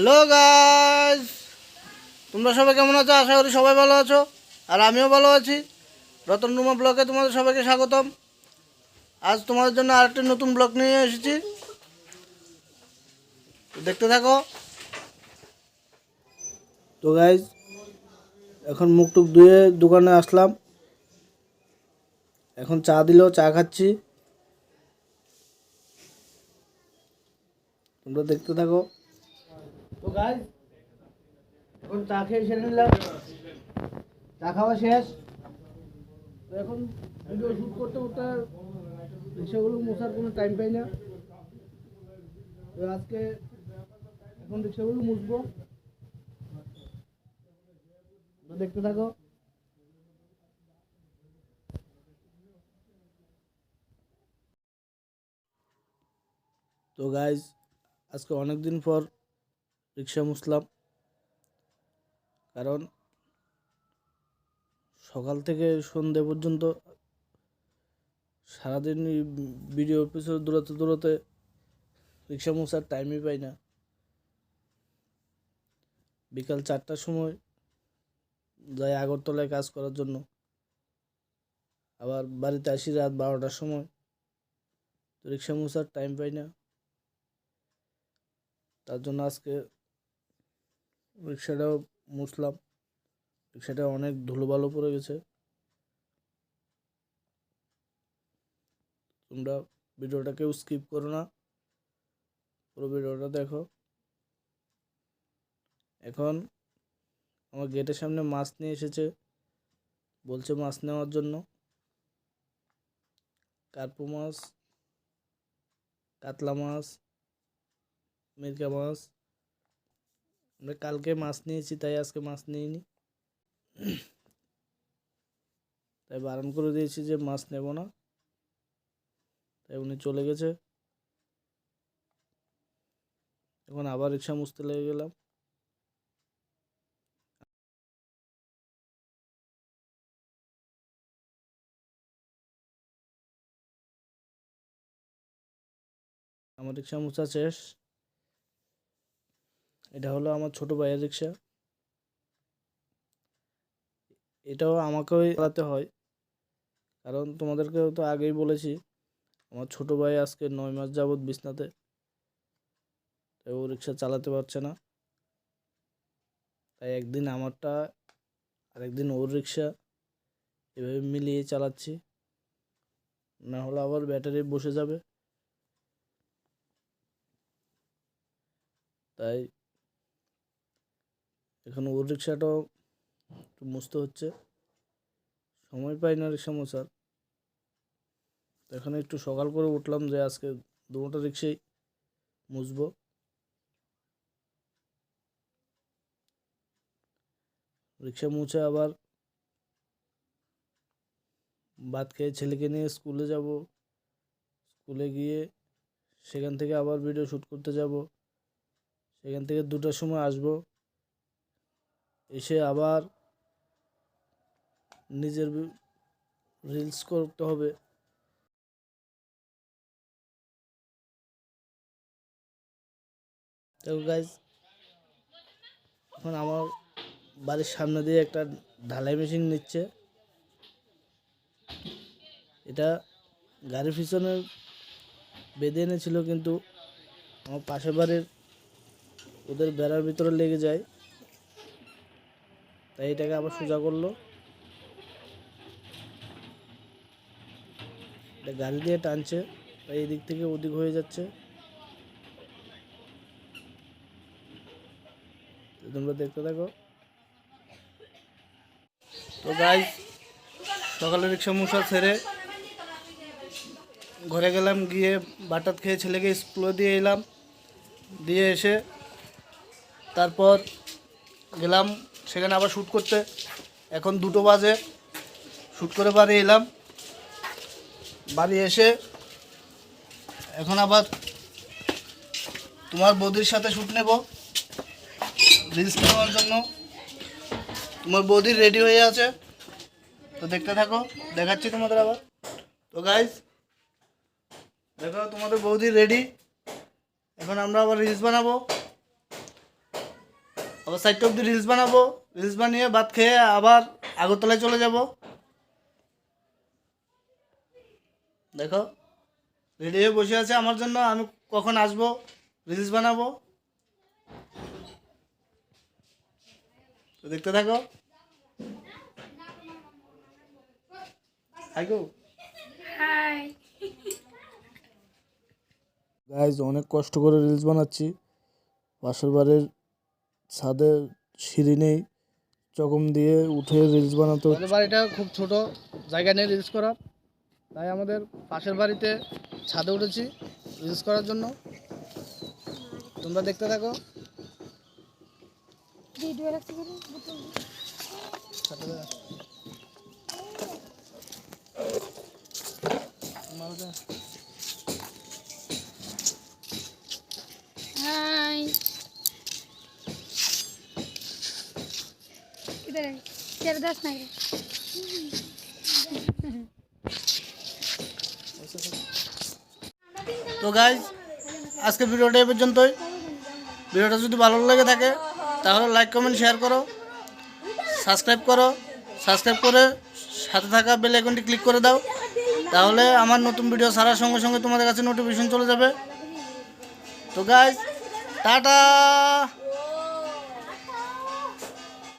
Hello guys, তোমরা সবাই কেমন আছো? আশা করি সবাই ভালো আছো, আর আমিও ভালো আছি। রতন রুমা ব্লগে তোমাদের সবাইকে স্বাগতম। আজ তোমাদের জন্য আরেকটি নতুন ব্লগ নিয়ে এসেছি। দেখতে থাকো। তো গাইজ এখন মুখ টুক ধুয়ে দোকানে আসলাম। এখন চা দিল, চা খাচ্ছি। তোমরা দেখতে থাকো। তো গাইজ এখন চা খেয়ে সেরে নিলাম। চা খাওয়া শেষ। তো এখন ভিডিও শ্যুট করতে করতে রিক্সাগুলো মোছার কোনো টাইম পাই না। তো আজকে এখন রিক্সাগুলো মুছবো। দেখতে থাকো। তো গাইজ আজকে অনেক দিন পর রিক্সা মুছলাম। কারণ সকাল থেকে সন্ধে পর্যন্ত সারাদিন ভিডিও পিছনে দৌড়াতে দৌড়াতে রিক্সা মোছার টাইমই পাই না। বিকাল চারটার সময় যাই আগরতলায় কাজ করার জন্য। আবার বাড়িতে আসি রাত বারোটার সময়। তো রিক্সা মোছার টাইম পাই না। তার জন্য আজকে রিক্সাটাও মুছলাম। রিক্সাটা অনেক ধুলোবালো পড়ে গেছে। তোমরা ভিডিওটা কেউ স্কিপ করো না। পুরো ভিডিওটা দেখো। এখন আমার গেটের সামনে মাছ নিয়ে এসেছে। বলছে মাছ নেওয়ার জন্য। কার্পু মাছ, কাতলা মাছ মিরকা মাছ আমরা কালকে মাছ নিয়েছি, তাই আজকে মাছ নিইনি। তাই বারণ করে দিয়েছি যে মাছ নেব না। তাই উনি চলে গেছে। এখন আবার রিক্সা মুছতে লেগে গেলাম। আমার রিক্সা মোছা শেষ। এটা হলো আমার ছোট ভাইয়ের রিক্সা। এটাও আমাকেও চালাতে হয়। কারণ তোমাদেরকেও তো আগেই বলেছি, আমার ছোট ভাই আজকে নয় মাস যাবৎ বিছনাতে। ও রিক্সা চালাতে পারছে না। তাই একদিন আমারটা আর একদিন ওর রিক্সা এভাবে মিলিয়ে চালাচ্ছি। না হলে আবার ব্যাটারি বসে যাবে। তাই এখন ওর রিক্সাটাও একটু মুছতে হচ্ছে। সময় পাই না রিক্সা মোছার। এখানে একটু সকাল করে উঠলাম যে আজকে দুটো রিক্সাই মুছবো। রিক্সা মুছে আবার ভাত খেয়ে ছেলেকে নিয়ে স্কুলে যাব। স্কুলে গিয়ে সেখান থেকে আবার ভিডিও শ্যুট করতে যাব। সেখান থেকে দুটার সময় আসব। এসে আবার নিজের রিলস করতে হবে। দেখো গাইজ এখন আমার বাড়ির সামনে দিয়ে একটা ঢালাই মেশিন নিচ্ছে। এটা গাড়ির পিছনে বেঁধে এনেছিল, কিন্তু আমার পাশের বাড়ির ওদের বেড়ার ভিতরে লেগে যায়। তাই এটাকে আবার সোজা করল। এটা গাড়ি দিয়ে টানছে, তাই এদিক থেকে ওদিক হয়ে যাচ্ছে। তোমরা দেখতে থাকো। তো গাই সকালে রিক্সা মশা ছেড়ে ঘরে গেলাম, গিয়ে বাটাত খেয়ে ছেলেকে স্কুলে দিয়ে এলাম। দিয়ে এসে তারপর গেলাম সেখানে আবার শ্যুট করতে। এখন দুটো বাজে। শ্যুট করে বাড়ি এলাম। বাড়ি এসে এখন আবার তোমার বৌদির সাথে শ্যুট নেব। রিলস নেওয়ার জন্য। তোমার বৌদির রেডি হয়ে আছে। তো দেখতে থাকো, দেখাচ্ছি তোমাদের আবার। তো গাইজ দেখো তোমাদের বৌদি রেডি এখন আমরা আবার রিলস বানাবো। আবার চারটে অবধি রিলস বানাবো। রিলস বানিয়ে ভাত খেয়ে আবার আগরতলায় চলে যাব। দেখো রেডি হয়ে বসে আছে আমার জন্য আমি কখন আসব? রিলস বানাবো। দেখতে থাকো। আইগো হাই গাইজ অনেক কষ্ট করে রিলস বানাচ্ছি। পাশের বাড়ির ছাদে সিঁড়ি নেই চকম দিয়ে উঠে রিলস বানাতো আমাদের বাড়িটা খুব ছোট জায়গা নেই রিলস করার তাই আমাদের পাশের বাড়িতে ছাদে উঠেছি রিলস করার জন্য। তোমরা দেখতে থাকো। ভিডিও রাখছি বলে ছাদে তো গাইজ আজকে ভিডিওটা এ পর্যন্তই। ভিডিওটা যদি ভালো লেগে থাকে, তাহলে লাইক কমেন্ট শেয়ার করো সাবস্ক্রাইব করো সাবস্ক্রাইব করে সাথে থাকা বেল আইকনটি ক্লিক করে দাও। তাহলে আমার নতুন ভিডিও ছাড়ার সঙ্গে সঙ্গে তোমাদের কাছে নোটিফিকেশন চলে যাবে। তো গাইজ টাটা!